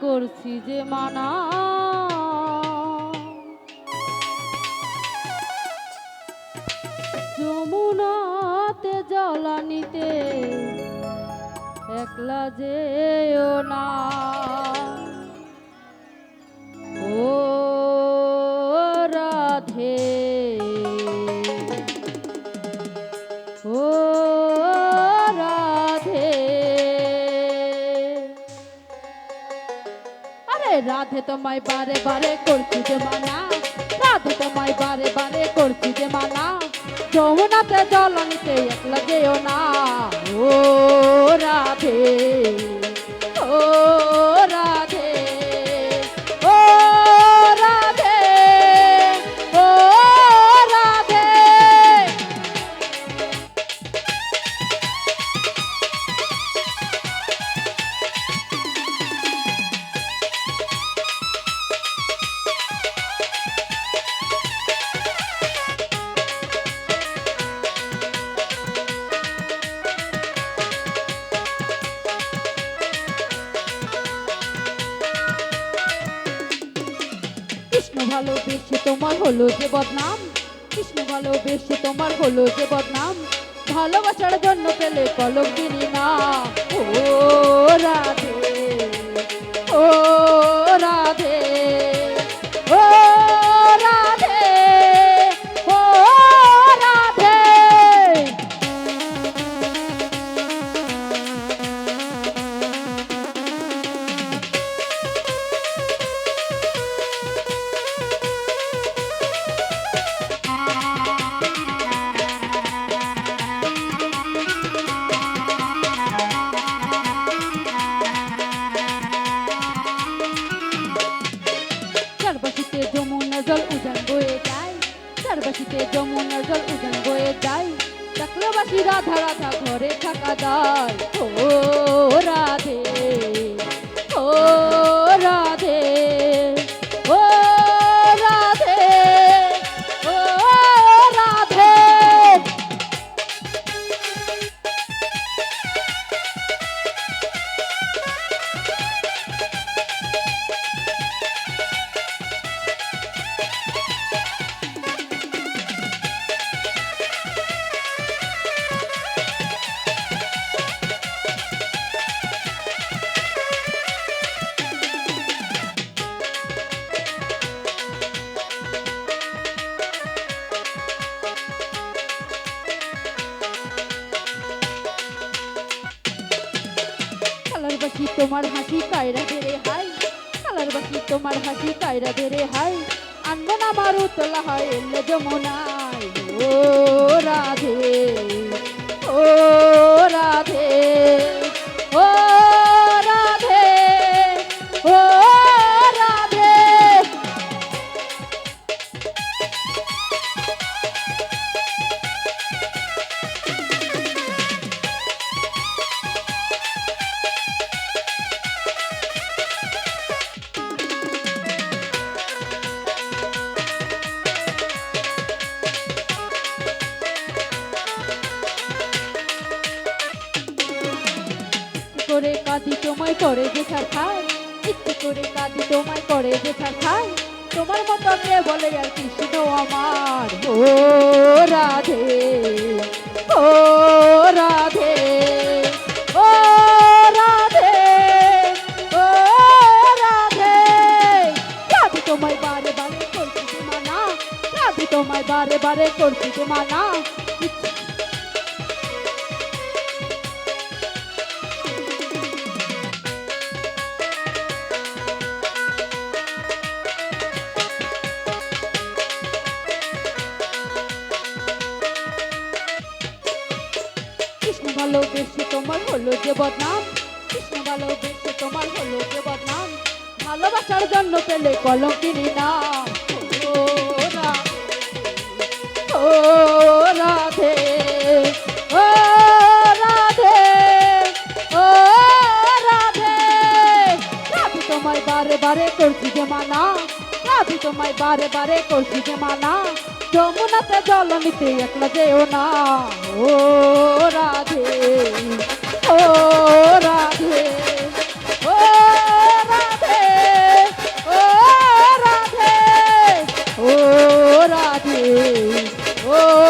করছি যে মানা। যমুনাতে জলানিতে একলা যেও না। ও রাধে রাধে তোমায় বারে বারে করছি যে মানা রাধে তোমায় বারে বারে করছি যে মানা যমুনাতে জল নিতে এক লাগেও না। ও রাধে। ভালোবেসে তোমার হলো যে বদনাম। কৃষ্ণ ভালোবেসে তোমার হলো যে বদনাম। ভালোবাসার জন্য পেলে কলক দিনি না। ও চাকলাবাসী রাধা রাধা ঘরে থাকা দায় ও রাধে ও বাকি তোমার হাসি কায়রা বেড়ে হাই কালার বাকি তোমার হাসি কায়রা বেড়ে হাই আনব না মারু তোলা হয়, এলে যমুনায়। ও তোমায় করে যে খায়। ইচ্ছে করে কাঁদি তোমায় করে যে খায়। তোমার মতো কে বলে আর কৃষ্ণ আমার। ও রাধে ও রাধে ও রাধে ও রাধে। রাধে তোমায় বারে বারে করছি মানা। রাধে তোমায় বারে বারে করছি মানা। ভালোবেসে তোমার হলো যে বদনাম। কৃষ্ণ ভালোবেসে তোমার হলো যে বদনাম। ভালোবাসার জন্য পেলে কলঙ্কিনী রাধে, ও রাধে ও রাধে ও রাধে। রাধে তোমায় বারে বারে করছি যে মানা রাধে তোমায় বারে বারে করছি যে মানা যমুনাতে জল নিতে একলা যেও না। ও রাধে ও রাধে ও রাধে ও রাধে ও রাধে, ও